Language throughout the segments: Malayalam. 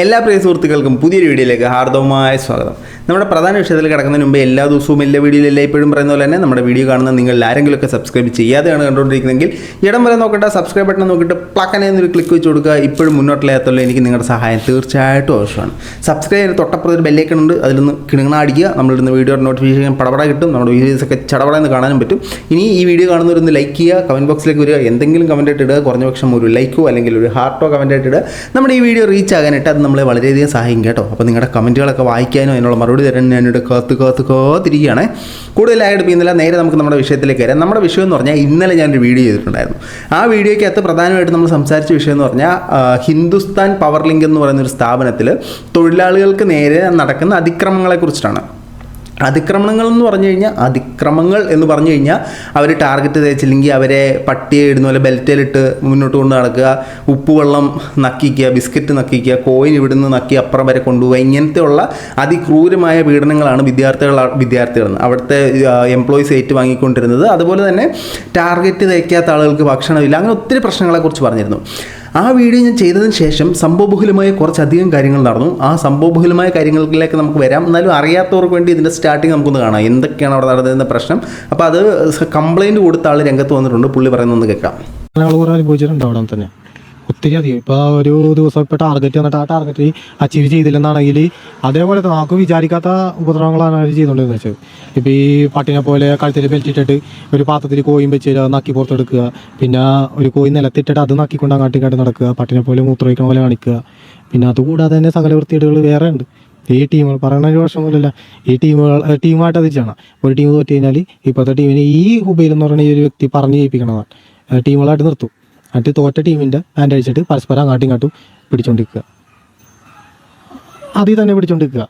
എല്ലാ പ്രിയ സുഹൃത്തുക്കൾക്കും പുതിയൊരു വീഡിയോയിലേക്ക് ഹാർദവമായ സ്വാഗതം. നമ്മുടെ പ്രധാന വിഷയത്തിൽ കിടക്കുന്നതിന് മുമ്പ് എല്ലാ ദിവസവും എല്ലാ വീഡിയോയിലും എല്ലാ ഇപ്പോഴും പറയുന്ന പോലെ തന്നെ നമ്മുടെ വീഡിയോ കാണുന്ന നിങ്ങൾ ആരെങ്കിലുമൊക്കെ സബ്സ്ക്രൈബ് ചെയ്യാതെയാണ് കണ്ടുകൊണ്ടിരിക്കുന്നതെങ്കിൽ ഇടം വരെ നോക്കട്ടെ സബ്സ്ക്രൈബ് ബട്ടൺ നോക്കിയിട്ട് പ്ലക്കനെ എന്നൊരു ക്ലിക്ക് വെച്ച് കൊടുക്കുക. ഇപ്പോഴും മുന്നോട്ടില്ലാത്തുള്ള എനിക്ക് നിങ്ങളുടെ സഹായം തീർച്ചയായിട്ടും ആവശ്യമാണ്. സബ്സ്ക്രൈബ് ചെയ്ത് തൊട്ടപ്പുറത്ത് ഒരു ബെല്ലേക്കൺ ഉണ്ട്. അതിലൊന്ന് കിണങ്ങാടിക്കുക നമ്മളിടുന്ന വീഡിയോയുടെ നോട്ടിഫിക്കേഷൻ പടപട കിട്ടും. നമ്മുടെ വീഡിയോസ് ഒക്കെ ചടപട എന്ന് കാണാനും പറ്റും. ഇനി ഈ വീഡിയോ കാണുന്നവരൊന്ന് ലൈക്ക് ചെയ്യുക. കമന്റ് ബോക്സിലേക്ക് വരിക. എന്തെങ്കിലും കമന്റ് ആയിട്ട് ഇടുക. കുറഞ്ഞ പക്ഷം ഒരു ലൈക്കോ അല്ലെങ്കിൽ ഒരു ഹാർട്ടോ കമന്റ് ആയിട്ട് ഇടുക. നമ്മുടെ ഈ വീഡിയോ റീച്ച് ആകാനായിട്ട് അത് നമ്മളെ വളരെയധികം സഹായിക്കും കേട്ടോ. അപ്പോൾ നിങ്ങളുടെ കമന്റുകളൊക്കെ വായിക്കാനോ അതിനുള്ള മറുപടി തരാൻ ഞാനിവിടെ കാത്തു കാത്ത് കാത്തിരിക്കുകയാണ്. കൂടുതലായിട്ട് ഇന്നലെ നേരെ നമുക്ക് നമ്മുടെ വിഷയത്തിലേക്ക് വരാം. നമ്മുടെ വിഷയം എന്ന് പറഞ്ഞാൽ ഇന്നലെ ഞാനൊരു വീഡിയോ ചെയ്തിട്ടുണ്ടായിരുന്നു. ആ വീഡിയോയ്ക്കകത്ത് പ്രധാനമായിട്ട് നമ്മൾ സംസാരിച്ച വിഷയം എന്ന് പറഞ്ഞാൽ ഹിന്ദുസ്ഥാൻ പവർ ലിങ്ക് എന്ന് പറയുന്ന ഒരു സ്ഥാപനത്തിൽ തൊഴിലാളികൾക്ക് നേരെ നടക്കുന്ന അതിക്രമങ്ങളെക്കുറിച്ചിട്ടാണ് അതിക്രമണങ്ങൾ എന്ന് പറഞ്ഞു കഴിഞ്ഞാൽ അതിക്രമങ്ങൾ എന്ന് പറഞ്ഞു കഴിഞ്ഞാൽ അവർ ടാർഗറ്റ് തേച്ചില്ലെങ്കിൽ അവരെ പട്ടിയെ ഇടുന്ന പോലെ ബെൽറ്റിലിട്ട് മുന്നോട്ട് കൊണ്ട് നടക്കുക ഉപ്പുവെള്ളം നക്കിക്കുക ബിസ്ക്കറ്റ് നക്കിക്കുക കോയിൻ ഇവിടുന്ന് നക്കി അപ്പുറം വരെ കൊണ്ടുപോകുക ഇങ്ങനത്തെയുള്ള അതിക്രൂരമായ പീഡനങ്ങളാണ് വിദ്യാർത്ഥികൾ വിദ്യാർത്ഥികൾ. അവിടുത്തെ എംപ്ലോയീസ് ഏറ്റു വാങ്ങിക്കൊണ്ടിരുന്നത് അതുപോലെ തന്നെ ടാർഗറ്റ് തേക്കാത്ത ആളുകൾക്ക് ഭക്ഷണമില്ല. അങ്ങനെ ഒത്തിരി പ്രശ്നങ്ങളെക്കുറിച്ച് പറഞ്ഞിരുന്നു. ആ വീഡിയോ ഞാൻ ചെയ്തതിന് ശേഷം സംഭവബഹുലമായ കുറച്ചധികം കാര്യങ്ങൾ നടന്നു. ആ സംഭവബഹുലമായ കാര്യങ്ങളിലേക്ക് നമുക്ക് വരാം. എന്നാലും അറിയാത്തവർക്ക് വേണ്ടി ഇതിന്റെ സ്റ്റാർട്ടിങ് നമുക്കൊന്ന് കാണാം. എന്തൊക്കെയാണ് അവിടെ നടന്നതെന്ന പ്രശ്നം? അപ്പോൾ അത് കംപ്ലയിന്റ് കൊടുത്ത ആൾ രംഗത്ത് വന്നിട്ടുണ്ട്. പുള്ളി പറയുന്നത് കേൾക്കാം. അനുഭവിച്ചിട്ടുണ്ട് അവിടെ തന്നെ. ഒത്തിരി അധികം. ഇപ്പൊ ഒരു ദിവസം ടാർഗറ്റ് വന്നിട്ട് ആ ടാർഗറ്റ് അച്ചീവ് ചെയ്തില്ലെന്നാണെങ്കിൽ അതേപോലെ നമുക്ക് വിചാരിക്കാത്ത ഉപദ്രവങ്ങളാണ് അവർ ചെയ്തുകൊണ്ടിരുന്നത് വെച്ചത്. ഇപ്പൊ ഈ പട്ടിനെ പോലെ കഴുത്തിൽ ബെൽറ്റിട്ടിട്ട് ഒരു പാത്രത്തിൽ കോയും വെച്ച് തരിക നക്കി പുറത്തെടുക്കുക. പിന്നെ ഒരു കോയി നിലത്തിട്ടിട്ട് അത് നക്കിക്കൊണ്ട് അങ്ങോട്ടും നടക്കുക. പട്ടിനെ പോലെ മൂത്രമൊഴിക്കണ പോലെ കാണിക്കുക. പിന്നെ അതുകൂടാതെ തന്നെ സകല വൃത്തികേടുകൾ വേറെ ഉണ്ട്. ഈ ടീമുകൾ പറയുന്ന ഒരു വർഷം പോലല്ല ഈ ടീമുകൾ ടീമായിട്ട് അത് ചെയ്യണം. ഒരു ടീം തോറ്റു കഴിഞ്ഞാൽ ഇപ്പോഴത്തെ ടീമിന് ഈ ഹുബൈൽ എന്ന് പറയുന്ന ഈ ഒരു വ്യക്തി പറഞ്ഞ് ജയിപ്പിക്കണതാണ്. ടീമുകളായിട്ട് നിർത്തും. എന്നിട്ട് തോറ്റ ടീമിന്റെ ഹാൻഡ് അടിച്ചിട്ട് പരസ്പരം അങ്ങാട്ടും ഇങ്ങോട്ടും പിടിച്ചോണ്ടിരിക്കുക. അതിൽ തന്നെ പിടിച്ചോണ്ടിരിക്കുക.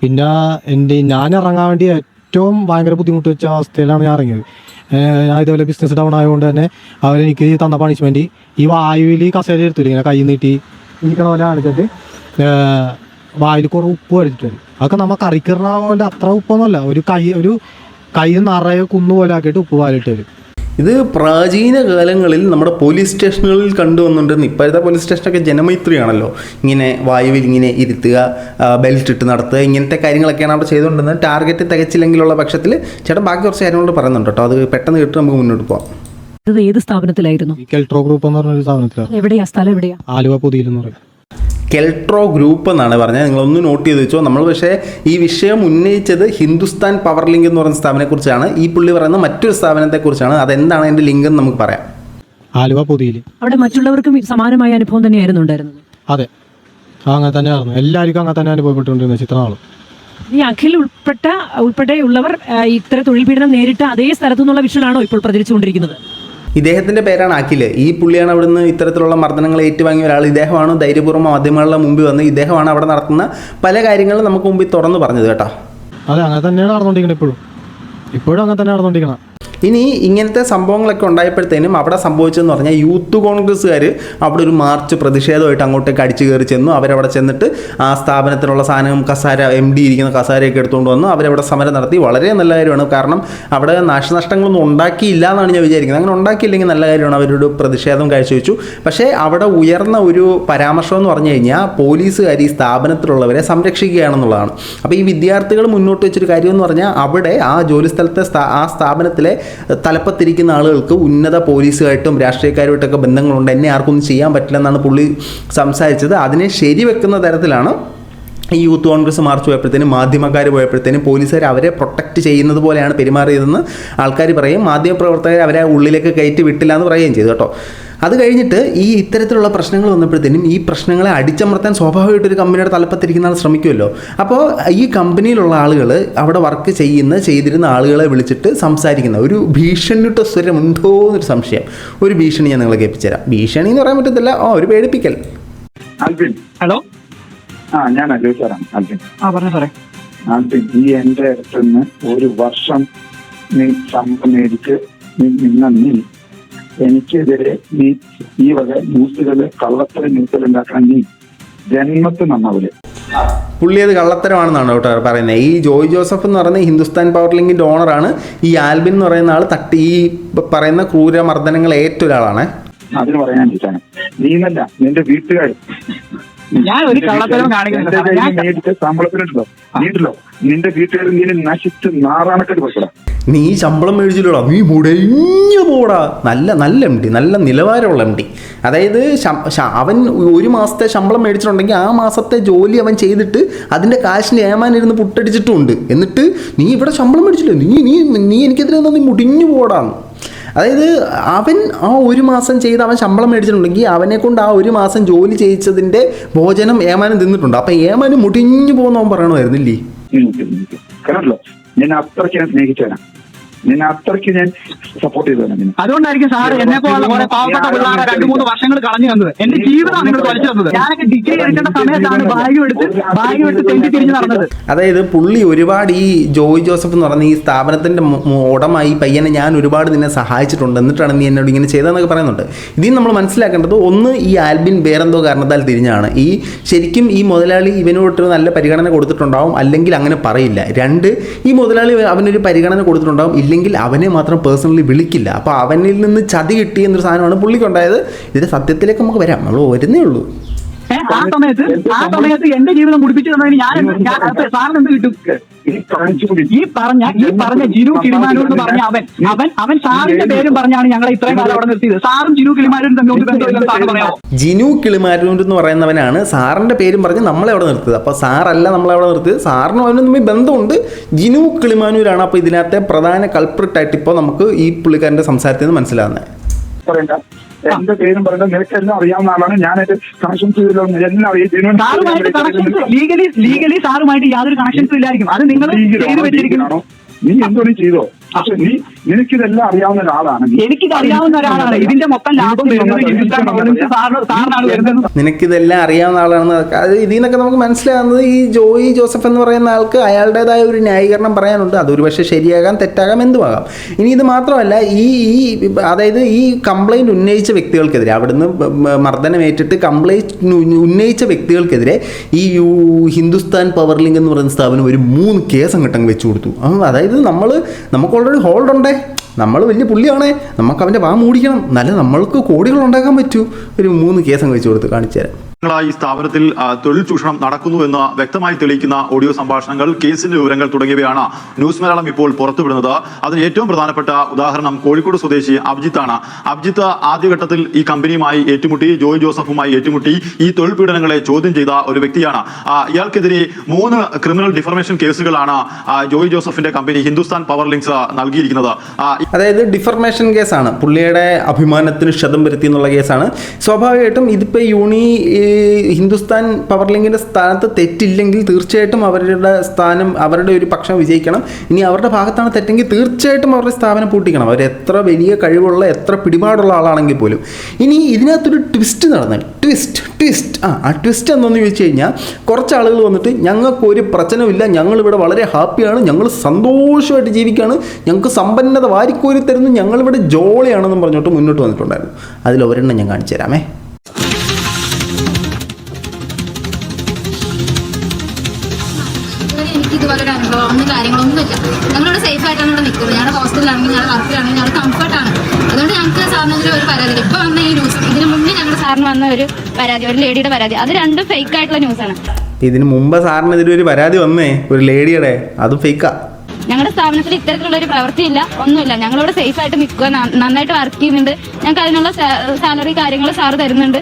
പിന്നെ എന്റെ ഞാൻ ഇറങ്ങാൻ വേണ്ടി ഏറ്റവും ഭയങ്കര ബുദ്ധിമുട്ട് വെച്ച അവസ്ഥയിലാണ് ഞാൻ ഇറങ്ങിയത്. ഞാൻ ഇതേപോലെ ബിസിനസ് ഡൗൺ ആയതുകൊണ്ട് തന്നെ അവരെനിക്ക് തന്ന പണിഷ്മെന്റ് ഈ വായുവിൽ കസേര എടുത്തില്ല ഇങ്ങനെ കൈ നീട്ടി ഇരിക്കണ പോലെ കാണിച്ചിട്ട് വായിൽ കുറേ ഉപ്പ് അടിച്ചിട്ട് അതൊക്കെ നമ്മൾ കറിക്കറ പോലെ അത്ര ഉപ്പൊന്നുമല്ല. ഒരു കൈ ഒരു കൈ നിറയെ കുന്നു പോലെ ആക്കിയിട്ട് ഉപ്പ് വാലിട്ട് വരും. ഇത് പ്രാചീന കാലങ്ങളിൽ നമ്മുടെ പോലീസ് സ്റ്റേഷനുകളിൽ കണ്ടുവന്നുണ്ടെന്ന് ഇപ്പോഴത്തെ പോലീസ് സ്റ്റേഷനൊക്കെ ജനമൈത്രിയാണല്ലോ. ഇങ്ങനെ വായുവിൽ ഇങ്ങനെ ഇരുത്തുക ബെൽറ്റ് ഇട്ട് നടത്തുക ഇങ്ങനത്തെ കാര്യങ്ങളൊക്കെയാണ് അവിടെ ചെയ്തുകൊണ്ടിരുന്നത്. ടാർഗറ്റ് തികച്ചില്ലെങ്കിലുള്ള പക്ഷത്തിൽ ചേട്ടൻ ബാക്കി കുറച്ച് കാര്യങ്ങളോട് പറയുന്നുണ്ട് കേട്ടോ. അത് പെട്ടെന്ന് കേട്ട് നമുക്ക് മുന്നോട്ട് പോകാം ഇത് ഏത് സ്ഥാപനത്തിലായിരുന്നു? ഗ്രൂപ്പ് എന്ന് സ്ഥാപനത്തിലാണ്. എവിടെയാ? സ്ഥലം എവിടെയാ? ആലുവ പുതിയിൽ എന്ന് പറയും. കെൽട്രോ ഗ്രൂപ്പ് എന്നാണ് പറഞ്ഞത്. നിങ്ങളൊന്ന് നോട്ട് ചെയ്ത് വെച്ചോ. നമ്മൾ പക്ഷേ ഈ വിഷയം ഉന്നയിച്ചത് ഹിന്ദുസ്ഥാൻ പവർ ലിങ്ക് എന്ന് പറയുന്ന സ്ഥാപനത്തെക്കുറിച്ചാണ് ഈ പുള്ളി പറയുന്ന മറ്റൊരു സ്ഥാപനത്തെക്കുറിച്ചാണ് അതെന്താണ് അതിന്റെ ലിങ്ക് എന്ന് നമുക്ക് പറയാം. ആലുവ പൊതിയിൽ അവിടെ മറ്റുള്ളവർക്കും സമാനമായ അനുഭവം തന്നെയായിരുന്നു ഉണ്ടായിരുന്നത്. അതെ. അങ്ങനെ തന്നെയായിരുന്നു. എല്ലാവർക്കും അങ്ങനെ തന്നെ അനുഭവപ്പെട്ടുകൊണ്ടിരുന്ന ചിത്രനാളും ഈ അഖിൽ ഉൾപ്പെട്ട ഉൾപ്പെടെയുള്ളവർ ഇത്ര ഇത്തരം തൊഴിൽ പീഡനം നേരിട്ട അതേ സ്ഥലത്തു നിന്നുള്ള വിഷയമാണോ ഇപ്പോൾ പ്രചരിച്ചുകൊണ്ടിരിക്കുന്നത്? ഇദ്ദേഹത്തിന്റെ പേരാണ് അഖിൽ ഈ പുള്ളിയാണ് അവിടുന്ന് ഇത്തരത്തിലുള്ള മർദ്ദനങ്ങൾ ഏറ്റുവാങ്ങിയ ഒരാൾ. ഇദ്ദേഹമാണ് ധൈര്യപൂർവം മാധ്യമങ്ങളുടെ മുമ്പിൽ വന്ന് ഇദ്ദേഹമാണ് അവിടെ നടത്തുന്ന പല കാര്യങ്ങളും നമുക്ക് മുമ്പിൽ തുറന്നു പറഞ്ഞത് കേട്ടോ. അതെ അങ്ങനെ തന്നെയാണ് നടന്നുകൊണ്ടിരിക്കുന്നത് ഇപ്പോഴും. ഇപ്പോഴും അങ്ങനെ തന്നെ നടന്നുകൊണ്ടിരിക്കണം ഇനി ഇങ്ങനത്തെ സംഭവങ്ങളൊക്കെ ഉണ്ടായപ്പോഴത്തേനും അവിടെ സംഭവിച്ചതെന്ന് പറഞ്ഞാൽ യൂത്ത് കോൺഗ്രസ്സുകാർ അവിടെ ഒരു മാർച്ച് പ്രതിഷേധമായിട്ട് അങ്ങോട്ടേക്ക് അടിച്ചു കയറി ചെന്നു. അവരവിടെ ചെന്നിട്ട് ആ സ്ഥാപനത്തിലുള്ള സാധനം കസാര എം ഡി ഇരിക്കുന്ന കസാരയൊക്കെ എടുത്തുകൊണ്ട് വന്നു. അവരവിടെ സമരം നടത്തി. വളരെ നല്ല കാര്യമാണ്. കാരണം അവിടെ നാശനഷ്ടങ്ങളൊന്നും ഉണ്ടാക്കിയില്ല എന്നാണ് ഞാൻ വിചാരിക്കുന്നത്. അങ്ങനെ ഉണ്ടാക്കിയില്ലെങ്കിൽ നല്ല കാര്യമാണ്. അവരുടെ പ്രതിഷേധം കാഴ്ചവെച്ചു. പക്ഷേ അവിടെ ഉയർന്ന ഒരു പരാമർശം എന്ന് പറഞ്ഞു കഴിഞ്ഞാൽ പോലീസുകാർ ഈ സ്ഥാപനത്തിലുള്ളവരെ സംരക്ഷിക്കുകയാണെന്നുള്ളതാണ്. അപ്പോൾ ഈ വിദ്യാർത്ഥികൾ മുന്നോട്ട് വെച്ചൊരു കാര്യം എന്ന് പറഞ്ഞാൽ അവിടെ ആ ജോലി സ്ഥലത്തെ സ്ഥാ- ആ സ്ഥാപനത്തിലെ തലപ്പത്തിരിക്കുന്ന ആളുകൾക്ക് ഉന്നത പോലീസുമായിട്ടും രാഷ്ട്രീയക്കാരുമായിട്ടൊക്കെ ബന്ധങ്ങളുണ്ട്. എന്നെ ആർക്കൊന്നും ചെയ്യാൻ പറ്റില്ല എന്നാണ് പുള്ളി സംസാരിച്ചത്. അതിനെ ശരിവെക്കുന്ന തരത്തിലാണ് ഈ യൂത്ത് കോൺഗ്രസ് മാർച്ച് പോയപ്പോഴത്തേനും മാധ്യമക്കാർ പോയപ്പോഴത്തേനും പോലീസുകാർ അവരെ പ്രൊട്ടക്റ്റ് ചെയ്യുന്നത് പോലെയാണ് പെരുമാറിയതെന്ന് ആൾക്കാർ പറയും. മാധ്യമപ്രവർത്തകർ അവരെ ഉള്ളിലേക്ക് കയറ്റി വിട്ടില്ല എന്ന് പറയുകയും ചെയ്തു കേട്ടോ. അത് കഴിഞ്ഞിട്ട് ഈ ഇത്തരത്തിലുള്ള പ്രശ്നങ്ങൾ വന്നപ്പോഴത്തേനും ഈ പ്രശ്നങ്ങളെ അടിച്ചമർത്താൻ സ്വാഭാവികമായിട്ട് ഒരു കമ്പനിയുടെ തലപ്പത്തിരിക്കുന്ന ആൾ ശ്രമിക്കുമല്ലോ. അപ്പോൾ ഈ കമ്പനിയിലുള്ള ആളുകൾ അവിടെ വർക്ക് ചെയ്യുന്ന ചെയ്തിരുന്ന ആളുകളെ വിളിച്ചിട്ട് സംസാരിക്കുന്ന ഒരു ഭീഷണിയുടെ സ്വരമുണ്ടോ എന്നൊരു സംശയം. ഒരു ഭീഷണി ഞാൻ നിങ്ങളെ കേൾപ്പിച്ചു തരാം ഭീഷണി എന്ന് പറയാൻ പറ്റത്തില്ല. ഓ ഒരു പേടിപ്പിക്കൽ. ആൽബിൻ ഹലോ? ആ ഞാൻ സാറാണ്. ആൽബിൻ ആ പറഞ്ഞു സാറേ. ആൽബിൻ ഈ എന്റെ അടുത്തുനിന്ന് ഒരു വർഷം നീ ശമ്പളം മേടിച്ച് നീ നിന്ന നീ എനിക്കെതിരെ ഈ ഈ വക ന്യൂസുകൾ കള്ളത്തര ന്യൂസുകൾ ഉണ്ടാക്കാൻ നീ ജന്മത്ത് നന്നാവില്ല പുള്ളി അത് കള്ളത്തരമാണെന്നാണ് കേട്ടോ പറയുന്നത്. ഈ ജോയ് ജോസഫ് എന്ന് പറയുന്ന ഹിന്ദുസ്ഥാൻ പവർ ലിങ്കിന്റെ ഓണറാണ് ഈ ആൽബിൻ എന്ന് പറയുന്ന ആൾ തട്ടി ഈ പറയുന്ന ക്രൂരമർദ്ദനങ്ങൾ ഏറ്റ ഒരാളാണ്. അതിന് പറയാൻ നീ എന്നല്ല നിന്റെ വീട്ടുകാർ ഞാൻ ഒരു കള്ളത്തരം കാണിക്കുന്നില്ല. നിന്റെ വീട്ടുകാർ നീ നശിച്ച് നാറാണക്കെട്ട് നീ ശമ്പളം മേടിച്ചില്ലടാ. നീ മുടഞ്ഞു പോടാ. നല്ല നല്ല എം ഡി നല്ല നിലവാരമുള്ള എം ഡി. അതായത് അവൻ ഒരു മാസത്തെ ശമ്പളം മേടിച്ചിട്ടുണ്ടെങ്കിൽ ആ മാസത്തെ ജോലി അവൻ ചെയ്തിട്ട് അതിന്റെ കാശിന് ഏമാനിരുന്ന് പുട്ടടിച്ചിട്ടുമുണ്ട്. എന്നിട്ട് നീ ഇവിടെ ശമ്പളം മേടിച്ചില്ല? നീ നീ നീ എനിക്കെതിരെ നീ മുടിഞ്ഞു പോടാന്ന്. അതായത് അവൻ ആ ഒരു മാസം ചെയ്ത് അവൻ ശമ്പളം മേടിച്ചിട്ടുണ്ടെങ്കിൽ അവനെ കൊണ്ട് ആ ഒരു മാസം ജോലി ചെയ്യിച്ചതിന്റെ ഭോജനം ഏമാനും തിന്നിട്ടുണ്ട്. അപ്പം ഏമാനും മുടിഞ്ഞു പോകുന്ന അവൻ പറയണമായിരുന്നില്ലേ ഞാൻ അത്രയ്ക്ക് ഞാൻ സ്നേഹിച്ചവനാ. ഞാൻ അത്രയ്ക്ക് ഞാൻ സപ്പോർട്ട് ചെയ്തു അതുകൊണ്ടായിരിക്കും സാർ എന്നെ പോലുള്ള കുറെ പാവപ്പെട്ട പിള്ളേരെ രണ്ടു മൂന്ന് വർഷങ്ങൾ കളഞ്ഞു തന്നത്. എന്റെ ജീവിതമാണ് നിങ്ങൾ വലിച്ചു തന്നത്. ഞാനൊക്കെ ഡിഗ്രി എടുക്കേണ്ട സമയത്താണ് ബാഗ് എടുത്ത് ബാഗ് എടുത്ത് തെണ്ടി തിരിഞ്ഞു നടന്നത്. അതായത് പുള്ളി ഒരുപാട് ഈ ജോയ് ജോസഫ് എന്ന് പറഞ്ഞ ഈ സ്ഥാപനത്തിന്റെ ഉടമ ഈ പയ്യനെ ഞാൻ ഒരുപാട് നിന്നെ സഹായിച്ചിട്ടുണ്ട്. എന്നിട്ടാണ് നീ എന്നോട് ഇങ്ങനെ ചെയ്തതെന്നൊക്കെ പറയുന്നുണ്ട്. ഇതിന് നമ്മൾ മനസ്സിലാക്കേണ്ടത് ഒന്ന് ഈ ആൽബിൻ വേറെന്തോ കാരണത്താൽ തിരിഞ്ഞാണ്. ഈ ശരിക്കും ഈ മുതലാളി ഇവനോട്ട് നല്ല പരിഗണന കൊടുത്തിട്ടുണ്ടാവും അല്ലെങ്കിൽ അങ്ങനെ പറയില്ല. രണ്ട് ഈ മുതലാളി അവനൊരു പരിഗണന കൊടുത്തിട്ടുണ്ടാവും. ഇല്ലെങ്കിൽ അവനെ മാത്രം പേഴ്സണലി വിളിക്കില്ല. അപ്പോൾ അവനിൽ നിന്ന് ചതി കിട്ടിയെന്നൊരു സാധനമാണ് പുള്ളിക്കുണ്ടായത്. ഇതിന്റെ സത്യത്തിലേക്ക് നമുക്ക് വരാം. നമ്മൾ വരുന്നേ ഉള്ളൂ. ആ സമയത്ത് ആ സമയത്ത് എന്റെ ജീവിതം കുടിപ്പിച്ചു തന്നതിന് ഞാൻ സാറിന് എന്ത് കിട്ടും? ഈ പറഞ്ഞ ഈ പറഞ്ഞ ജിനു കിളിമാനൂർ എന്ന് പറഞ്ഞ അവൻ അവൻ അവൻ സാറിന്റെ പേരും പറഞ്ഞാണ് ഞങ്ങളെ ഇത്രയും കാലം അവിടെ നിർത്തിയത്. സാറും ജിനു കിളിമാനൂരും തമ്മിൽ ബന്ധമില്ലെന്ന് സാറിന് പറയാമോ? ജിനു കിളിമാരൂർ എന്ന് പറയുന്നവനാണ് സാറിന്റെ പേരും പറഞ്ഞ് നമ്മളെ അവിടെ നിർത്തിയത്. അപ്പോൾ സാറല്ല നമ്മളെ അവിടെ നിർത്തിയത്. സാറിനും അവനും തമ്മിൽ ബന്ധമുണ്ട്. ജിനു കിളിമാനൂരാണ് അപ്പോൾ ഇതിനകത്തെ പ്രധാന കൾപ്രിട്ടായിട്ട് ഇപ്പോൾ നമുക്ക് ഈ പുള്ളിക്കാരന്റെ സംസാരത്തിൽ നിന്ന് മനസ്സിലാകുന്നത്. പറയണ്ട. എന്റെ പേരും പറയണ്ട. നിനക്ക് എല്ലാം അറിയാവുന്ന ആളാണ്. ഞാൻ എന്റെ കണക്ഷൻസ് എല്ലാം അറിയാം. ലീഗലി ലീഗലി സാറുമായിട്ട് യാതൊരു കണക്ഷൻസും ഇല്ലായിരിക്കും. അത് നിങ്ങൾ നീ എന്തോ നീ ചെയ്തോ? പക്ഷെ നീ നിനക്കിതെല്ലാം അറിയാവുന്ന ഒരാളാണ്. എനിക്കിത് അറിയാവുന്ന ഒരാളാണ്. ഇതിന്റെ മൊത്തം ലാഭം വരുന്നത്. നിനക്കിതെല്ലാം അറിയാവുന്ന ആളാണെന്ന് അത് ഇതിൽ നിന്നൊക്കെ നമുക്ക് മനസ്സിലാകുന്നത് ഈ ജോയി ജോസഫ് എന്ന് പറയുന്ന ആൾക്ക് അയാളുടേതായ ഒരു ന്യായീകരണം പറയാനുണ്ട്. അതൊരു പക്ഷേ ശരിയാകാം തെറ്റാകാം എന്തുമാകാം ഇനി ഇത് മാത്രമല്ല ഈ ഈ അതായത് ഈ കംപ്ലൈന്റ് ഉന്നയിച്ച വ്യക്തികൾക്കെതിരെ അവിടുന്ന് മർദ്ദനമേറ്റിട്ട് കംപ്ലൈന്റ് ഉന്നയിച്ച വ്യക്തികൾക്കെതിരെ ഈ യു ഹിന്ദുസ്ഥാൻ പവർ ലിങ്ക് എന്ന് പറയുന്ന സ്ഥാപനം ഒരു മൂന്ന് കേസ് അങ്ങോട്ടങ്ങ് വെച്ചു കൊടുത്തു അതായത് നമ്മൾ നമുക്ക് ഓൾറെഡി ഹോൾഡ് ഉണ്ടേ നമ്മൾ വലിയ പുള്ളിയാണേ. നമുക്ക് അവന്റെ വാ മൂടിക്കണം. നല്ല നമ്മൾക്ക് കോടികൾ ഉണ്ടാക്കാൻ പറ്റൂ. ഒരു മൂന്ന് കേസ് അങ്ങ് വെച്ച് കൊടുത്ത് കാണിച്ചു തരാം. ഈ സ്ഥാപനത്തിൽ തൊഴിൽ ചൂഷണം നടക്കുന്നു എന്ന് വ്യക്തമായി തെളിയിക്കുന്ന ഓഡിയോ സംഭാഷണങ്ങൾ കേസിന്റെ വിവരങ്ങൾ തുടങ്ങിയവയാണ് ന്യൂസ് മലയാളം ഇപ്പോൾ പുറത്തുവിടുന്നത്. അതിന് ഏറ്റവും പ്രധാനപ്പെട്ട ഉദാഹരണം കോഴിക്കോട് സ്വദേശി അഭിജിത്താണ്. അഭിജിത്ത് ആദ്യഘട്ടത്തിൽ ഈ കമ്പനിയുമായി ഏറ്റുമുട്ടി ജോയ് ജോസഫുമായി ഏറ്റുമുട്ടി ഈ തൊഴിൽ പീഡനങ്ങളെ ചോദ്യം ചെയ്ത ഒരു വ്യക്തിയാണ്. ഇയാൾക്കെതിരെ മൂന്ന് ക്രിമിനൽ ഡിഫർമേഷൻ കേസുകളാണ് ജോയ് ജോസഫിന്റെ കമ്പനി ഹിന്ദുസ്ഥാൻ പവർ ലിങ്ക്സ് നൽകിയിരിക്കുന്നത്. അതായത് ഡിഫർമേഷൻ കേസാണ്. പുള്ളിയുടെ അഭിമാനത്തിന് ക്ഷതം വരുത്തി എന്നുള്ള കേസാണ്. സ്വാഭാവികമായിട്ടും ഇതിപ്പോൾ യൂണി ഹിന്ദുസ്ഥാൻ പവർ ലിങ്കിന്റെ സ്ഥാനത്ത് തെറ്റില്ലെങ്കിൽ തീർച്ചയായിട്ടും അവരുടെ സ്ഥാനം അവരുടെ ഒരു പക്ഷം വിജയിക്കണം. ഇനി അവരുടെ ഭാഗത്താണ് തെറ്റെങ്കിൽ തീർച്ചയായിട്ടും അവരുടെ സ്ഥാപനം പൂട്ടിക്കണം. അവർ എത്ര വലിയ കഴിവുള്ള എത്ര പിടിപാടുള്ള ആളാണെങ്കിൽ പോലും. ഇനി ഇതിനകത്തൊരു ട്വിസ്റ്റ് നടന്നു. ട്വിസ്റ്റ് ട്വിസ്റ്റ് ആ ആ ട്വിസ്റ്റ് എന്താണെന്ന് ചോദിച്ചു കഴിഞ്ഞാൽ കുറച്ച് ആളുകൾ വന്നിട്ട് ഞങ്ങൾക്ക് ഒരു പ്രശ്നമില്ല ഞങ്ങളിവിടെ വളരെ ഹാപ്പിയാണ് ഞങ്ങൾ സന്തോഷമായിട്ട് ജീവിക്കുകയാണ് ഞങ്ങൾക്ക് സമ്പന്നത വാരിക്കോരി തരുന്നു ഞങ്ങളിവിടെ ജോളിയാണെന്നും പറഞ്ഞിട്ട് മുന്നോട്ട് വന്നിട്ടുണ്ടായിരുന്നു. അതിൽ ഒരെണ്ണം ഞാൻ കാണിച്ചു തരാമേ. ഇതുപോലെ ഒരു അനുഭവം ഒന്നും കാര്യങ്ങളൊന്നുമില്ല. ഞങ്ങളിവിടെ സേഫ് ആയിട്ടാണ് ഇവിടെ നിൽക്കുന്നത്. ഞങ്ങളുടെ ഹോസ്റ്റലിലാണെങ്കിൽ ഞങ്ങളുടെ വർക്കിലാണെങ്കിൽ ഞങ്ങളുടെ കംഫർട്ടാണ് അതുകൊണ്ട് ഞങ്ങൾക്ക് സാറിനെതിരെ ഒരു പരാതി. ഇപ്പൊ വന്ന ഈ ന്യൂസ് ഇതിന് മുന്നേ ഞങ്ങളുടെ സാറിന് വന്ന ഒരു പരാതി ഒരു ലേഡിയുടെ പരാതി. അത് രണ്ടും ഫേക്ക് ആയിട്ടുള്ള ന്യൂസാണ് ഇതിന് മുമ്പ് സാറിനെതിരെ ഒരു പരാതി വന്നേ ഒരു ലേഡിയുടെ അതും ഫേക്കാ ഞങ്ങളുടെ സ്ഥാപനത്തിൽ ഇത്തരത്തിലുള്ള ഒരു പ്രവൃത്തിയില്ല ഒന്നുമില്ല. ഞങ്ങളിവിടെ സേഫ് ആയിട്ട് നിൽക്കുക നന്നായിട്ട് വർക്ക് ചെയ്യുന്നുണ്ട്. ഞങ്ങൾക്ക് അതിനുള്ള സാലറി കാര്യങ്ങൾ സാറ് തരുന്നുണ്ട്.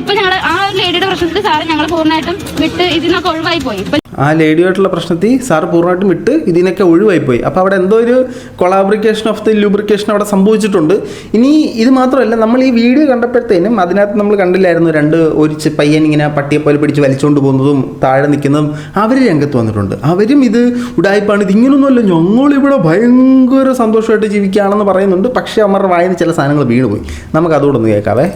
ഇപ്പൊ ഞങ്ങൾ ആ ഒരു ലേഡിയുടെ പ്രശ്നത്തിൽ സാറ് ഞങ്ങൾ പൂർണമായിട്ടും വിട്ട് ഇതിനൊക്കെ ഒഴിവായി പോയി. ആ ലേഡിയായിട്ടുള്ള പ്രശ്നത്തിൽ സാർ പൂർണമായിട്ടും ഇട്ട് ഇതിനൊക്കെ ഒഴിവായിപ്പോയി. അപ്പോൾ അവിടെ എന്തോ ഒരു കൊളാബ്രിക്കേഷൻ ഓഫ് ദി ലൂബ്രിക്കേഷൻ അവിടെ സംഭവിച്ചിട്ടുണ്ട്. ഇനി ഇത് മാത്രമല്ല നമ്മൾ ഈ വീഡിയോ കണ്ടപ്പോഴത്തേനും അതിനകത്ത് നമ്മൾ കണ്ടില്ലായിരുന്നു രണ്ട് ഒരു പയ്യൻ ഇങ്ങനെ പട്ടിയെ പോലെ പിടിച്ച് വലിച്ചുകൊണ്ട് പോകുന്നതും താഴെ നിൽക്കുന്നതും അവർ രംഗത്ത് വന്നിട്ടുണ്ട്. അവരും ഇത് ഉടായ്പാണ്. ഇത് ഇങ്ങനൊന്നുമല്ല ഞങ്ങളിവിടെ ഭയങ്കര സന്തോഷമായിട്ട് ജീവിക്കുകയാണെന്ന് പറയുന്നുണ്ട്. പക്ഷേ അവരുടെ വായന ചില സാധനങ്ങൾ വീണുപോയി. നമുക്ക് അതുകൂടെ ഒന്ന് കേൾക്കാവേ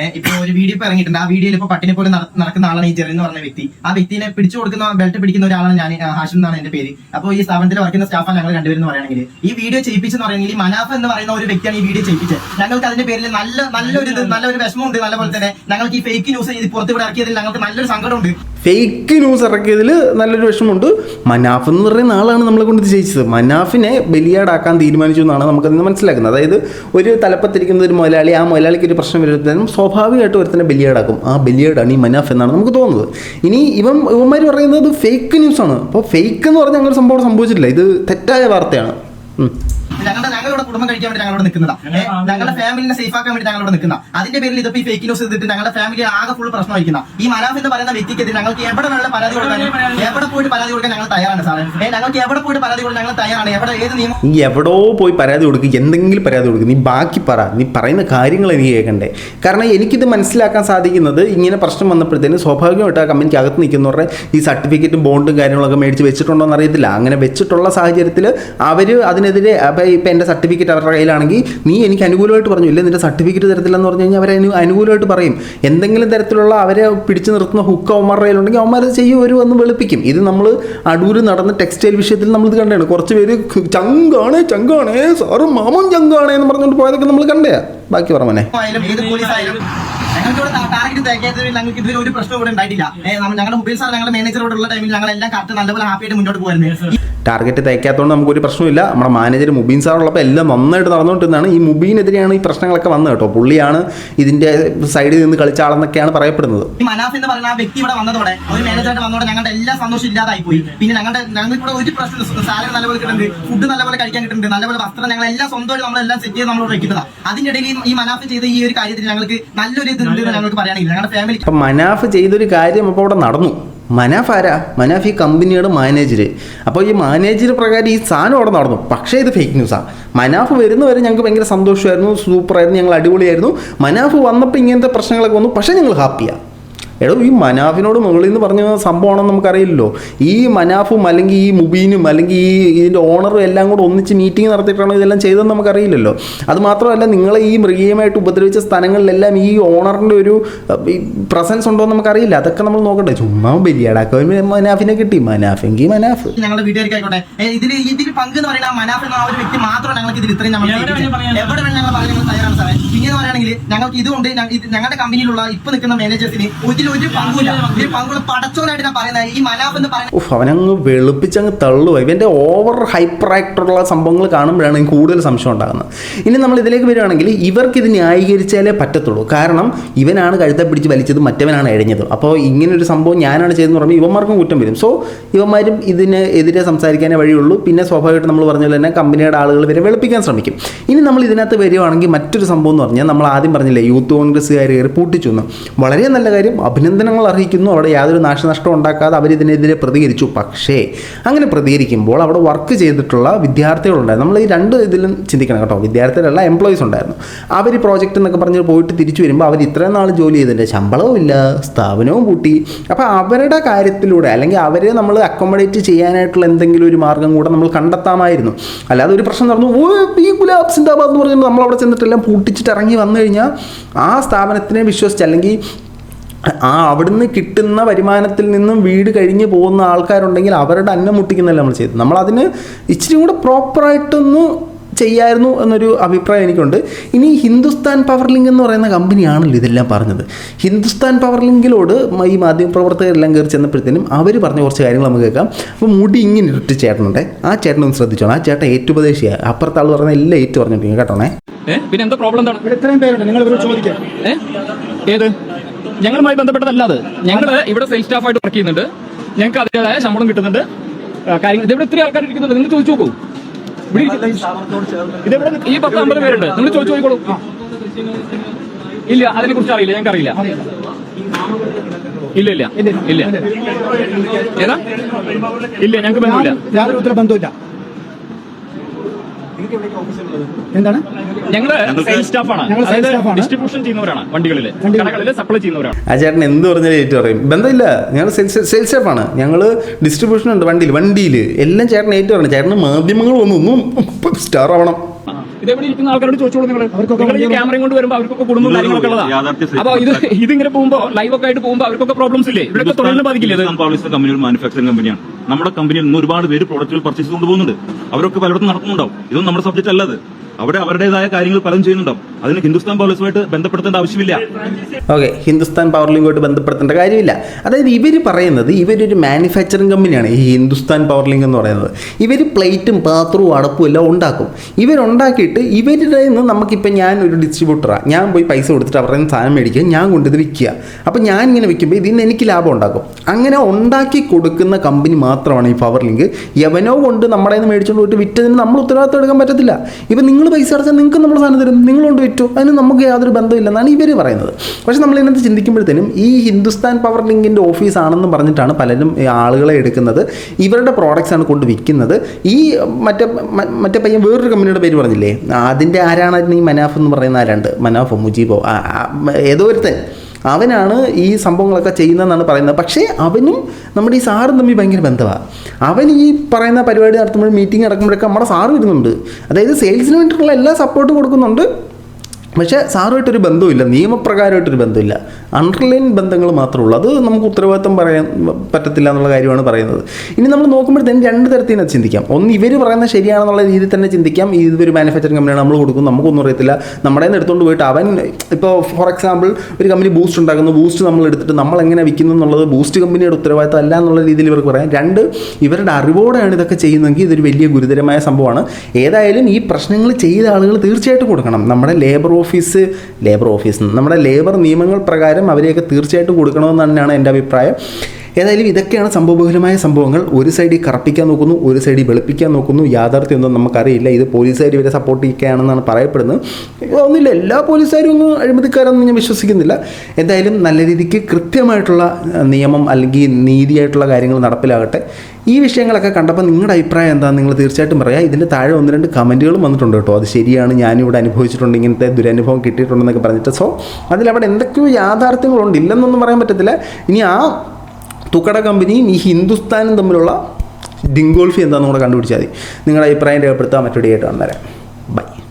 ഇപ്പൊ ഒരു വീഡിയോ ഇപ്പൊ ഇറങ്ങിയിട്ടുണ്ട്. ആ വീഡിയോയിൽ ഇപ്പൊ പട്ടിനെ പോലെ നട- നടക്കുന്ന ആളാണ് ഈ ജെറി എന്ന് പറഞ്ഞ വ്യക്തി. ആ വ്യക്തിനെ പിടിച്ചു കൊടുക്കുന്ന ബെൽറ്റ് പിടിക്കുന്ന ഒരാളാണ് ഞാൻ ഹാഷിം എന്നാണ് എന്റെ പേര്. അപ്പോൾ ഈ സ്ഥാപനത്തിൽ വർക്കുന്ന സ്റ്റാഫാണ് ഞങ്ങൾ രണ്ടുപേരെന്ന് പറയുകയാണെങ്കിൽ. ഈ വീഡിയോ ചെയ്യിപ്പിച്ചെന്ന് പറയുകയാണെങ്കിൽ മനാഫ എന്ന് പറയുന്ന ഒരു വ്യക്തിയാണ് ഈ വീഡിയോ ചെയ്യിപ്പിച്ചത്. ഞങ്ങൾക്ക് അതിന്റെ പേരിൽ നല്ല നല്ലൊരു നല്ലൊരു വിഷമമുണ്ട്. നല്ല പോലെ തന്നെ ഞങ്ങൾക്ക് ഈ ഫേക്ക് ന്യൂസ് ഇത് പുറത്ത് ഇറക്കിയതിൽ ഞങ്ങൾക്ക് നല്ലൊരു സങ്കടമുണ്ട്. ഫേക്ക് ന്യൂസ് ഇറക്കിയതിൽ നല്ലൊരു വിഷമമുണ്ട്. മനാഫ് എന്ന് പറയുന്ന ആളാണ് നമ്മളെ കൊണ്ട് ഇത് ചെയ്യിച്ചത് മനാഫിനെ ബലിയാടാക്കാൻ തീരുമാനിച്ചു എന്നാണ് നമുക്കതിൽ നിന്ന് മനസ്സിലാക്കുന്നത്. അതായത് ഒരു തലപ്പത്തിരിക്കുന്ന ഒരു മുതലാളി ആ മുതലാളിക്ക് ഒരു പ്രശ്നം വരുമ്പോഴത്തേനും സ്വാഭാവികമായിട്ട് ഒരുത്തനെ ബലിയാടാക്കും. ആ ബലിയാടാണ് ഈ മനാഫ് എന്നാണ് നമുക്ക് തോന്നുന്നത്. ഇനി ഇവൻ ഇവന്മാർ പറയുന്നത് ഫേക്ക് ന്യൂസാണ് അപ്പോൾ ഫേക്ക് എന്ന് പറഞ്ഞാൽ അങ്ങനെ സംഭവം സംഭവിച്ചിട്ടില്ല. ഇത് തെറ്റായ വാർത്തയാണ്. കുടുംബം കഴിക്കാൻ വേണ്ടി ഞങ്ങളോട് നിൽക്കുന്നതാ. ഞങ്ങളുടെ ഫാമിലിനെ സേഫ് ആക്കാൻ വേണ്ടി ഞങ്ങളോട് നിൽക്കുന്ന അതിന്റെ പേരിൽ ഇതിപ്പോ ഈ ഫേക്ക് ന്യൂസ് ചെയ്തിട്ട് ഞങ്ങളുടെ ഫാമിലി ആകെ ഫുൾ പ്രശ്നമായിരിക്കുന്ന ഈ മനാഫ് എന്ന് പറയുന്ന വ്യക്തിക്കെതിരെ ഞങ്ങൾക്ക് എവിടെ നല്ല പരാതി കൊടുക്കാൻ എവിടെ പോയിട്ട് പരാതി കൊടുക്കാൻ ഞങ്ങൾ തയ്യാറാണ് സാറേ. ഞങ്ങൾക്ക് എവിടെ പോയിട്ട് പരാതി കൊടുക്കാൻ ഞങ്ങൾ തയ്യാറാണ്. എവിടെ ഏത് നിയമം നീ എവിടോ പോയി പരാതി കൊടുക്കുക എന്തെങ്കിലും പരാതി കൊടുക്കുക നീ ബാക്കി പറ. നീ പറയുന്ന കാര്യങ്ങൾ എനിക്ക് കേൾക്കണ്ടേ. കാരണം എനിക്കിത് മനസ്സിലാക്കാൻ സാധിക്കുന്നത് ഇങ്ങനെ പ്രശ്നം വന്നപ്പോഴത്തേന് സ്വാഭാവികമായിട്ട് ആ കമ്പനിക്ക് അകത്ത് നിൽക്കുന്നവരുടെ ഈ സർട്ടിഫിക്കറ്റും ബോണ്ടും കാര്യങ്ങളൊക്കെ മേടിച്ച് വെച്ചിട്ടുണ്ടോ എന്ന് അറിയത്തില്ല. അങ്ങനെ വെച്ചിട്ടുള്ള സാഹചര്യത്തിൽ അവർ അതിനെതിരെ അപ്പം ഇപ്പം എന്റെ സർട്ടിഫിക്കറ്റ് അവരുടെ കയ്യിലാണെങ്കിൽ നീ എനിക്ക് അനുകൂലമായിട്ട് പറഞ്ഞു. ഇല്ല നിന്റെ സർട്ടിഫിക്കറ്റ് തരത്തില്ലെന്ന് പറഞ്ഞു കഴിഞ്ഞാൽ അവരെ അനുകൂലമായിട്ട് പറയും. എന്തെങ്കിലും തരത്തിലുള്ള അവരെ പിടിച്ചു നിർത്തുന്ന ഹുക്ക് അവന്മാരുടെ കയ്യിലുണ്ടെങ്കിൽ അവന്മാർ ചെയ്യും ഒരു വന്ന് വെളുപ്പിക്കും. ഇത് നമ്മൾ അടൂർ നടന്ന ടെക്സ്റ്റൈൽ വിഷയത്തിൽ നമ്മൾ ഇത് കണ്ടാണ് കുറച്ച് പേര് ചങ്കാണ് ചങ്കാണേ സാറും മാമൻ ചങ്കാണേ എന്ന് പറഞ്ഞുകൊണ്ട് പോയതൊക്കെ നമ്മൾ കണ്ടേ ബാക്കി പറഞ്ഞേ ഒരു പ്രശ്നം ഇവിടെ ഉണ്ടായിട്ടില്ല. ഞങ്ങളുടെ മൊബൈൽ സാർ ഞങ്ങളുടെ മാനേജറോടുള്ള ടൈമിൽ ഞങ്ങളെല്ലാം കറക്റ്റ് നല്ലപോലെ ഹാപ്പി ആയിട്ട് മുന്നോട്ട് പോകുന്നത് ടാർഗറ്റ് തയ്ക്കാത്തതുകൊണ്ട് നമുക്കൊരു പ്രശ്നമില്ല നമ്മുടെ മാനേജർ മുബീൻ സാറുള്ളപ്പോൾ എല്ലാം നന്നായിട്ട് നടന്നുകൊണ്ടിരുന്നതാണ് ഈ മുബീനെതിരെയാണ് ഈ പ്രശ്നങ്ങളൊക്കെ വന്നത് കേട്ടോ. പുള്ളിയാണ് ഇതിന്റെ സൈഡിൽ നിന്ന് കളിച്ച ആളെന്നൊക്കെയാണ് പറയപ്പെടുന്നത്. ഈ മനാഫ് എന്ന് പറയുന്ന ആ വ്യക്തി ഇവിടെ വന്നതോടെ ഒരു മാനേജറായിട്ട് വന്നതോടെ ഞങ്ങളുടെ എല്ലാ സന്തോഷം ഇല്ലാതായി പോയി. പിന്നെ ഞങ്ങളുടെ ഞങ്ങൾക്ക് ഇവിടെ ഒരു പ്രശ്നം സാലറി നല്ലപോലെ കിട്ടുന്നുണ്ട് ഫുഡ് നല്ലപോലെ കഴിക്കാൻ കിട്ടുന്നുണ്ട് നല്ലപോലെ വസ്ത്രം ഞങ്ങൾ എല്ലാം സ്വന്തമായിട്ട് നമ്മളെല്ലാം സെറ്റ് ചെയ്ത് നമ്മളോട് വെക്കുന്നതാണ് അതിന്റെ ഇടയിൽ ഈ- മനാഫ് ചെയ്ത ഈ ഒരു ഞങ്ങൾക്ക് ഞങ്ങൾക്ക് ഞങ്ങളുടെ ഫാമിലി മനാഫ് ചെയ്തൊരു കാര്യം അപ്പോൾ അവിടെ നടന്നു. മനാഫ് ആരാ? മനാഫ് ഈ കമ്പനിയുടെ മാനേജർ അപ്പോൾ ഈ മാനേജർ പ്രകാരം ഈ സാധനം അവിടെ നടന്നു. പക്ഷേ ഇത് ഫേക്ക് ന്യൂസാണ് മനാഫ് വരുന്നവരെ ഞങ്ങൾക്ക് ഭയങ്കര സന്തോഷമായിരുന്നു സൂപ്പറായിരുന്നു ഞങ്ങൾ അടിപൊളിയായിരുന്നു. മനാഫ് വന്നപ്പോൾ ഇങ്ങനത്തെ പ്രശ്നങ്ങളൊക്കെ വന്നു. പക്ഷേ ഞങ്ങൾ ഹാപ്പിയാണ് എടോ ഈ മനാഫിനോട് മുകളിൽ നിന്ന് പറഞ്ഞ സംഭവമാണെന്ന് നമുക്കറിയില്ലല്ലോ. ഈ മനാഫും അല്ലെങ്കിൽ ഈ മുബീനും അല്ലെങ്കിൽ ഈ ഇതിന്റെ ഓണറും എല്ലാം കൂടെ ഒന്നിച്ച് മീറ്റിംഗ് നടത്തിയിട്ടാണ് ഇതെല്ലാം ചെയ്തതെന്ന് നമുക്കറിയില്ലല്ലോ. അത് മാത്രമല്ല നിങ്ങളെ ഈ മൃഗീയമായിട്ട് ഉപദ്രവിച്ച സ്ഥലങ്ങളിലെല്ലാം ഈ ഓണറിന്റെ ഒരു പ്രസൻസ് ഉണ്ടോ എന്ന് നമുക്കറിയില്ല. അതൊക്കെ നമ്മൾ നോക്കട്ടെ ചുമ്മാ ബലിയാടാക്കാൻ മനാഫിനെ കിട്ടി. മനാഫെങ്കിൽ മനാഫ്. ഞങ്ങളുടെ ഏ, ഇതിൽ ഇതിൽ പങ്ക് എന്ന് പറയുന്ന മനാഫ് എന്ന ആ ഒരു വ്യക്തി മാത്രം ഞങ്ങൾക്ക് ഇതിൽ ഇത്രയും നമ്മൾ എവിടെ പറയാൻ തയ്യാറാണ് സാറേ. പിന്നെ എന്ന് പറയുകയാണെങ്കിൽ ഞങ്ങൾക്ക് ഇതുകൊണ്ട് ഞങ്ങളുടെ കമ്പനിയിലുള്ള ഇപ്പൊ നിൽക്കുന്ന മാനേജേഴ്സിന് ഇതിൽ ഒരു പങ്കുമില്ല. ഒരു പങ്കുള്ള പടച്ചോനായിട്ട് ഞാൻ പറയുന്നത് ഈ മനാഫ് എന്ന് പറയുന്നത് അവനങ്ങ് വെളുപ്പിച്ചങ്ങ് തള്ളുക ഇവന്റെ ഓവർ ഹൈപ്പർ ആക്ടറുള്ള സംഭവങ്ങൾ കാണുമ്പോഴാണ് കൂടുതൽ സംശയം ഉണ്ടാകുന്നത്. ഇനി നമ്മൾ ഇതിലേക്ക് വരികയാണെങ്കിൽ ഇവർക്ക് ഇത് ന്യായീകരിച്ചാലേ പറ്റത്തുള്ളൂ. കാരണം ഇവനാണ് കഴുത്തെ പിടിച്ച് വലിച്ചത് മറ്റവനാണ് എഴഞ്ഞത്. അപ്പോൾ ഇങ്ങനൊരു സംഭവം ഞാനാണ് ചെയ്തതെന്ന് പറയുമ്പോൾ ഇവന്മാർക്കും കുറ്റം വരും. സോ ഇവന്മാരും ഇതിന് എതിരെ സംസാരിക്കാനേ വഴിയുള്ളൂ. പിന്നെ സ്വാഭാവികമായിട്ട് നമ്മൾ പറഞ്ഞ പോലെ തന്നെ കമ്പനിയുടെ ആളുകൾ വരെ വെളുപ്പിക്കാൻ ശ്രമിക്കും. ഇനി നമ്മൾ ഇതിനകത്ത് വരികയാണെങ്കിൽ മറ്റൊരു സംഭവം എന്ന് പറഞ്ഞാൽ നമ്മൾ ആദ്യം പറഞ്ഞില്ലേ യൂത്ത് കോൺഗ്രസ്സുകാർ കയറി പൂട്ടിച്ചു എന്ന് വളരെ നല്ല കാര്യം അഭിനന്ദനങ്ങൾ അർഹിക്കുന്നു. അവിടെ യാതൊരു നാശനഷ്ടം ഉണ്ടാക്കാതെ അവരിതിനെതിരെ പ്രതികരിച്ചു. പക്ഷേ അങ്ങനെ പ്രതികരിക്കുമ്പോൾ അവിടെ വർക്ക് ചെയ്തിട്ടുള്ള വിദ്യാർത്ഥികളുണ്ടായിരുന്നു. നമ്മൾ ഈ രണ്ട് ഇതിലും ചിന്തിക്കണം കേട്ടോ. വിദ്യാർത്ഥികളല്ല എംപ്ലോയീസ് ഉണ്ടായിരുന്നു. അവർ പ്രോജക്റ്റ് എന്നൊക്കെ പറഞ്ഞ് പോയിട്ട് തിരിച്ചു വരുമ്പോൾ അവർ ഇത്രയും നാൾ ജോലി ചെയ്തതിന്റെ ശമ്പളവും ഇല്ല സ്ഥാപനവും കൂട്ടി അപ്പോൾ അവരുടെ കാര്യത്തിലൂടെ അല്ലെങ്കിൽ അവരെ നമ്മൾ അക്കോമഡേറ്റ് ചെയ്യാനായിട്ടുള്ള എന്തെങ്കിലും ഒരു മാർഗം കൂടെ നമ്മൾ കണ്ടെത്താമായിരുന്നു. അല്ലാതെ ഒരു പ്രശ്നം നടന്നു. ഈ ഗുലാബ് സിന്ദാബാദ് എന്ന് പറഞ്ഞിട്ട് നമ്മൾ അവിടെ ചെന്നിട്ടെല്ലാം പൂട്ടിച്ചിട്ട് ഇറങ്ങി വന്നു കഴിഞ്ഞാൽ ആ സ്ഥാപനത്തിനെ വിശ്വസിച്ച് അല്ലെങ്കിൽ ആ അവിടുന്ന് കിട്ടുന്ന വരുമാനത്തിൽ നിന്നും വീട് കഴിഞ്ഞ് പോകുന്ന ആൾക്കാരുണ്ടെങ്കിൽ അവരുടെ അന്നം മുട്ടിക്കുന്നതല്ല നമ്മൾ ചെയ്തത്. നമ്മളതിന് ഇച്ചിരി കൂടെ പ്രോപ്പറായിട്ടൊന്ന് ചെയ്യായിരുന്നു എന്നൊരു അഭിപ്രായം എനിക്കുണ്ട്. ഇനി ഹിന്ദുസ്ഥാൻ പവർ ലിങ്ക് എന്ന് പറയുന്ന കമ്പനിയാണല്ലോ ഇതെല്ലാം പറഞ്ഞത്. ഹിന്ദുസ്ഥാൻ പവർ ലിങ്കിലോട് മ- ഈ മാധ്യമപ്രവർത്തകരെല്ലാം കയറി ചെന്നപ്പോഴത്തേനും അവർ പറഞ്ഞ കുറച്ച് കാര്യങ്ങൾ നമുക്ക് കേൾക്കാം. അപ്പോൾ മുടി ഇങ്ങനെ ഇട്ട് ചേട്ടനുണ്ട്. ആ ചേട്ടൻ ഒന്ന് ശ്രദ്ധിച്ചോണം. ആ ചേട്ടൻ ഏറ്റുപദേശിയാണ് അപ്പുറത്തെ ആൾ പറഞ്ഞ എല്ലാം ഏറ്റു പറഞ്ഞിട്ടുണ്ട് കേട്ടോണേ പിന്നെ എന്താ പ്രോബ്ലം എന്താണ്? ഇത്രയും പേരുണ്ട്. നിങ്ങൾ ചോദിക്കാം. ഏത്? ഞങ്ങളുമായി ബന്ധപ്പെട്ടതല്ല അത് ഞങ്ങൾ ഇവിടെ സെയിൽസ് സ്റ്റാഫായിട്ട് വർക്ക് ചെയ്യുന്നുണ്ട്. ഞങ്ങൾക്ക് അതിന്റെതായ ശമ്പളം കിട്ടുന്നുണ്ട്. കാര്യങ്ങൾ ഇതിവിടെ ഇത്രയും ആൾക്കാർ ഇരിക്കുന്നുണ്ട് നിങ്ങൾ ചോദിച്ചു നോക്കൂ. ഇവിടെ ഈ പത്ത് അമ്പത് പേരുണ്ട്. നിങ്ങൾ ചോദിച്ചു നോക്കിക്കോളൂ. ഇല്ല അതിനെ കുറിച്ച് അറിയില്ല. ഞങ്ങൾക്ക് അറിയില്ല ഇല്ല. ഇല്ല. ഇല്ല. ഏതാ? ഇല്ല ഞങ്ങൾക്ക് ബന്ധമില്ല. യാതൊരു ബന്ധമില്ല. എന്താണ് ഞങ്ങൾ സെയിൽസ് സ്റ്റാഫാണ്. ഡിസ്ട്രിബ്യൂഷൻ ചെയ്യുന്നവരാണ് വണ്ടികളിൽ കടകളിൽ സപ്ലൈ ചെയ്യുന്നവരാണ് ആ ചേട്ടൻ എന്ത് പറഞ്ഞാലും ഏറ്റവും പറയും ബന്ധമില്ല ഞങ്ങൾ സെയിൽസ് സെയിൽസ് ഷെഫാണ് ഞങ്ങൾ ഡിസ്ട്രിബ്യൂഷൻ ഉണ്ട് വണ്ടിയിൽ വണ്ടിയിൽ എല്ലാം ചേട്ടൻ ഏറ്റവും പറയണം ചേട്ടന് മാധ്യമങ്ങൾ വന്നു ഒന്നും സ്റ്റാർ ആവണം ഇതെവിടെ ഇരിക്കുന്ന ആൾക്കാരോട് ചോദിച്ചോളൂ നിങ്ങൾ അവർക്കൊക്കെ നിങ്ങൾ ഈ ക്യാമറയും കൊണ്ട് വരുമ്പോൾ അവർക്കൊക്കെ കുടുംബം കാര്യങ്ങളൊക്കെ ഉള്ളതാ അപ്പൊ ഇത് ഇതിങ്ങനെ പോകുമ്പോ ലൈവ് ഒക്കെ ആയിട്ട് പോകുമ്പോൾ അവർക്കൊക്കെ പ്രോബ്ലംസ് ഇല്ലേ ഇവിടെയൊക്കെ തൊഴിലിന് ബാധിക്കില്ലേ കമ്പനികൾ മാനുഫാക്ചറിംഗ് കമ്പനിയാണ് നമ്മുടെ കമ്പനിയിൽ നിന്ന് ഒരുപാട് പേര് പ്രോഡക്റ്റുകൾ പർച്ചേസ് കൊണ്ടുപോകുന്നുണ്ട് അവരൊക്കെ പലയിടത്തും നടക്കുന്നുണ്ടാവും. ഇതൊന്നും നമ്മുടെ സബ്ജക്റ്റ് അല്ലത് അവിടെ അവരുടേതായ കാര്യങ്ങൾ പലതും ചെയ്യുന്നുണ്ടോ അതിന് ഹിന്ദുസ്ഥാൻ പോലീസുമായിട്ട് ബന്ധപ്പെടുത്തേണ്ട ആവശ്യമില്ല. ഓക്കെ ഹിന്ദുസ്ഥാൻ പവർ ബന്ധപ്പെടുത്തേണ്ട കാര്യമില്ല. അതായത് ഇവർ പറയുന്നത് ഇവരൊരു മാനുഫാക്ചറിങ് കമ്പനിയാണ് ഈ ഹിന്ദുസ്ഥാൻ പവർ ലിങ്ക് എന്ന് പറയുന്നത്. ഇവർ പ്ലേറ്റും പാത്രവും അടപ്പും എല്ലാം ഉണ്ടാക്കും. ഇവരുണ്ടാക്കിയിട്ട് ഇവരുടെ നിന്ന് നമുക്കിപ്പോൾ ഞാൻ ഒരു ഡിസ്ട്രിബ്യൂട്ടറാണ് ഞാൻ പോയി പൈസ കൊടുത്തിട്ട് അവരുടെ നിന്ന് സാധനം മേടിക്കുക ഞാൻ കൊണ്ടിത് വിൽക്കുക. അപ്പോൾ ഞാൻ ഇങ്ങനെ വിൽക്കുമ്പോൾ ഇതിൽ നിന്ന് എനിക്ക് ലാഭം ഉണ്ടാക്കും. അങ്ങനെ ഉണ്ടാക്കി കൊടുക്കുന്ന കമ്പനി മാത്രമാണ് ഈ പവർ യവനോ കൊണ്ട് നമ്മുടെ നിന്ന് മേടിച്ചുകൊണ്ട് പോയിട്ട് വിറ്റതിന് നമ്മൾ ഉത്തരവാദിത്വം എടുക്കാൻ പറ്റത്തില്ല. ഇപ്പം നിങ്ങൾ പൈസ അടച്ചാൽ നിങ്ങൾക്ക് നമ്മൾ സാധനം തരും. നിങ്ങൾ കൊണ്ട് വിറ്റു. അതിന് നമുക്ക് യാതൊരു ബന്ധമില്ലെന്നാണ് ഇവർ പറയുന്നത്. പക്ഷെ നമ്മൾ ഇതിനകത്ത് ചിന്തിക്കുമ്പോഴത്തേനും ഈ ഹിന്ദുസ്ഥാൻ പവർ ലിങ്കിന്റെ ഓഫീസാണെന്ന് പറഞ്ഞിട്ടാണ് പലരും ആളുകളെ എടുക്കുന്നത്. ഇവരുടെ പ്രോഡക്റ്റ്സ് ആണ് കൊണ്ട് വിൽക്കുന്നത്. ഈ മറ്റേ മറ്റേ പയ്യൻ വേറൊരു കമ്പനിയുടെ പേര് പറഞ്ഞില്ലേ? അതിന്റെ ആരാണ് ഈ മനാഫ് എന്ന് പറയുന്ന ആരാണ്ട്? മനാഫോ മുജീബോ ഏതോ ഒരുത്തൻ. അവനാണ് ഈ സംഭവങ്ങളൊക്കെ ചെയ്യുന്നതെന്നാണ് പറയുന്നത്. പക്ഷേ അവനും നമ്മുടെ ഈ സാറും തമ്മിൽ ഭയങ്കര ബന്ധമാണ് അവൻ ഈ പറയുന്ന പരിപാടി നടത്തുമ്പോൾ മീറ്റിംഗ് നടക്കുമ്പോഴൊക്കെ നമ്മുടെ സാറ് വരുന്നുണ്ട് അതായത് സെയിൽസിന് വേണ്ടിയിട്ടുള്ള എല്ലാ സപ്പോർട്ടും കൊടുക്കുന്നുണ്ട്. പക്ഷേ സാറുമായിട്ടൊരു ബന്ധമില്ല നിയമപ്രകാരമായിട്ടൊരു ബന്ധമില്ല അണ്ടർലൈൻ ബന്ധങ്ങൾ മാത്രമുള്ളൂ. അത് നമുക്ക് ഉത്തരവാദിത്വം പറയാൻ പറ്റത്തില്ല എന്നുള്ള കാര്യമാണ് പറയുന്നത്. ഇനി നമ്മൾ നോക്കുമ്പോഴത്തേനും രണ്ട് തരത്തിൽ തന്നെ ചിന്തിക്കാം. ഒന്ന് ഇവർ പറയുന്നത് ശരിയാണെന്നുള്ള രീതിയിൽ തന്നെ ചിന്തിക്കാം. ഇതൊരു മാനുഫാക്ചറിങ് കമ്പനിയാണ് നമ്മൾ കൊടുക്കും നമുക്കൊന്നും അറിയത്തില്ല. നമ്മുടെ നിന്ന് എടുത്തുകൊണ്ട് പോയിട്ട് അവൻ ഇപ്പോൾ ഫോർ എക്സാമ്പിൾ ഒരു കമ്പനി ബൂസ്റ്റ് ഉണ്ടാക്കുന്നു. ബൂസ്റ്റ് നമ്മൾ എടുത്തിട്ട് നമ്മൾ എങ്ങനെ വിൽക്കുന്നു എന്നുള്ളത് ബൂസ്റ്റ് കമ്പനിയുടെ ഉത്തരവാദിത്തം അല്ല എന്നുള്ള രീതിയിൽ ഇവർക്ക് പറയാം. രണ്ട് ഇവരുടെ അറിവോടെയാണ് ഇതൊക്കെ ചെയ്യുന്നതെങ്കിൽ ഇതൊരു വലിയ ഗുരുതരമായ സംഭവമാണ്. ഏതായാലും ഈ പ്രശ്നങ്ങൾ ചെയ്ത ആളുകൾ തീർച്ചയായിട്ടും കൊടുക്കണം. നമ്മുടെ ലേബർ ഓഫീസ് ലേബർ ഓഫീസ് നമ്മുടെ ലേബർ നിയമങ്ങൾ പ്രകാരം അവരെയൊക്കെ തീർച്ചയായിട്ടും കൊടുക്കണമെന്ന് തന്നെയാണ് എന്റെ അഭിപ്രായം. ഏതായാലും ഇതൊക്കെയാണ് സംഭവബഹുലമായ സംഭവങ്ങൾ. ഒരു സൈഡിൽ കറപ്പിക്കാൻ നോക്കുന്നു ഒരു സൈഡിൽ വെളുപ്പിക്കാൻ നോക്കുന്നു. യാഥാർത്ഥ്യം യാഥാർത്ഥ്യമൊന്നും നമുക്കറിയില്ല. ഇത് പോലീസുകാർ ഇവരെ സപ്പോർട്ട് ചെയ്യുകയാണെന്നാണ് പറയപ്പെടുന്നത്. ഒന്നുമില്ല എല്ലാ പോലീസുകാരും ഒന്നും അഴിമതിക്കാരൊന്നും ഞാൻ വിശ്വസിക്കുന്നില്ല. എന്തായാലും നല്ല രീതിക്ക് കൃത്യമായിട്ടുള്ള നിയമം അല്ലെങ്കിൽ നീതിയായിട്ടുള്ള കാര്യങ്ങൾ നടപ്പിലാകട്ടെ. ഈ വിഷയങ്ങളൊക്കെ കണ്ടപ്പോൾ നിങ്ങളുടെ അഭിപ്രായം എന്താണെന്ന് നിങ്ങൾ തീർച്ചയായിട്ടും പറയാം. ഇതിന്റെ താഴെ ഒന്ന് രണ്ട് കമന്റുകളും വന്നിട്ടുണ്ട് കേട്ടോ. അത് ശരിയാണ് ഞാനിവിടെ അനുഭവിച്ചിട്ടുണ്ട് ഇങ്ങനത്തെ ദുരനുഭവം കിട്ടിയിട്ടുണ്ടെന്നൊക്കെ പറഞ്ഞിട്ട്. സോ അതിലവിടെ എന്തൊക്കെയോ യാഥാർത്ഥ്യങ്ങളുണ്ട്. ഇല്ലെന്നൊന്നും പറയാൻ പറ്റത്തില്ല. ഇനി ആ തുക്കട കമ്പനിയും ഈ ഹിന്ദുസ്ഥാനും തമ്മിലുള്ള ഡിംഗോൾഫി എന്താണെന്ന് കൂടെ കണ്ടുപിടിച്ചാൽ മതി. നിങ്ങളുടെ അഭിപ്രായം രേഖപ്പെടുത്താൻ മറ്റൊരു ഡേറ്റ് വന്നേരാം. ബൈ.